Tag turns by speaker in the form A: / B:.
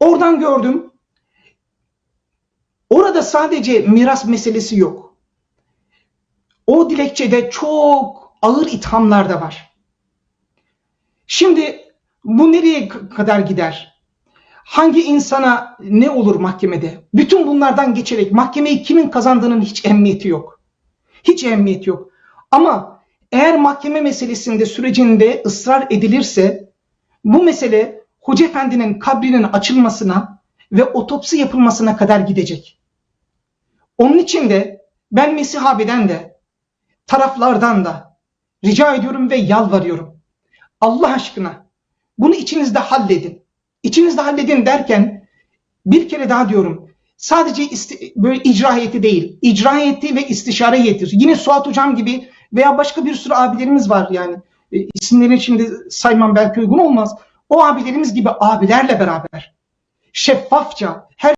A: Oradan gördüm. Orada sadece miras meselesi yok. O dilekçede çok ağır ithamlar da var. Şimdi bu nereye kadar gider? Hangi insana ne olur mahkemede? Bütün bunlardan geçerek mahkemeyi kimin kazandığının hiç emniyeti yok. Hiç emniyeti yok. Ama eğer mahkeme meselesinde sürecinde ısrar edilirse bu mesele Hoca Efendi'nin kabrinin açılmasına ve otopsi yapılmasına kadar gidecek. Onun için de ben Mesih abiden de taraflardan da rica ediyorum ve yalvarıyorum. Allah aşkına bunu içinizde halledin. İçinizde halledin derken bir kere daha diyorum. Sadece isti- böyle icra heyeti değil, icra heyeti ve istişare heyeti. Yine Suat Hocam gibi veya başka bir sürü abilerimiz var yani. E, isimlerini şimdi saymam belki uygun olmaz. O abilerimiz gibi abilerle beraber şeffafça her